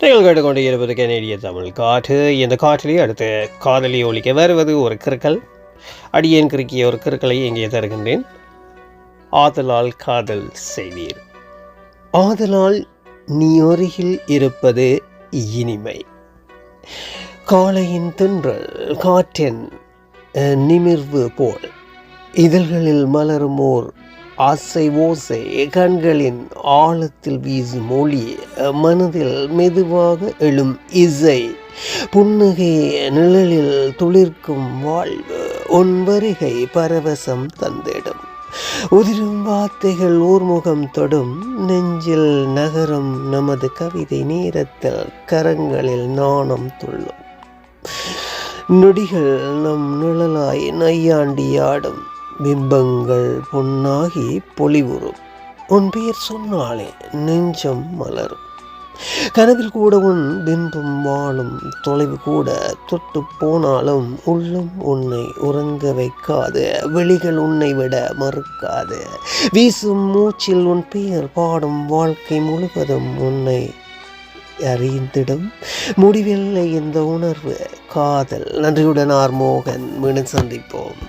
நீங்கள் கேட்டுக்கொண்டு இருப்பது கனேடிய தமிழ் காற்று. இந்த காற்றிலே அடுத்து காதலி ஒலிக்க வருவது ஒரு கிறுக்கல். அடியேன் கிறுக்கிய ஒரு கிறுக்கலை இங்கே தருகின்றேன். ஆதலால் காதல் செய்வீர். ஆதலால் நீ அருகில் இருப்பது இனிமை. காலையின் தென்றல் காற்றின் நிமிர்வு போல். இதழ்களில் மலரும் ஓர் ஆசை ஓசை கண்களின் ஆழத்தில் வீசும் ஒளி மனதில் மெதுவாக எழும் இசை புன்னகை நிழலில் துளிர்க்கும் வாழ்வு உன் வருகை பரவசம் தந்திடும். உதிரும் வார்த்தைகள் ஊர்முகம் தொடும் நெஞ்சில் நகரும் நமது கவிதை நேரத்தில் கரங்களில் நாணம் துள்ளும். நொடிகள் நம் நிழலாய் நையாண்டியாடும் பிம்பங்கள் பொன்னாகி பொலிவுறும். உன் பெயர் சொன்னாலே நெஞ்சம் மலரும். கனவில் கூட உன் பிம்பம் வாழும் தொலைவு கூட தொட்டு போனாலும் உள்ளம் உன்னை உறங்க வைக்காது. விழிகள் உன்னை விட மறுக்காது. வீசும் மூச்சில் உன் பெயர் பாடும் வாழ்க்கை முழுவதும் உன்னை அறிந்திடும். முடிவில்லை இந்த உணர்வு காதல். நன்றியுடன் ஆர் மோகன் மீண்டும் சந்திப்போம்.